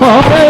Hare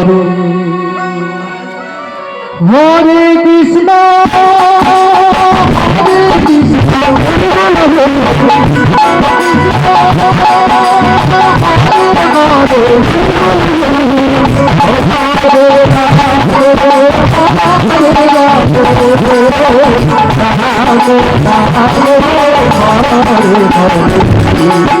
Hare Krishna Hare Krishna Thank you.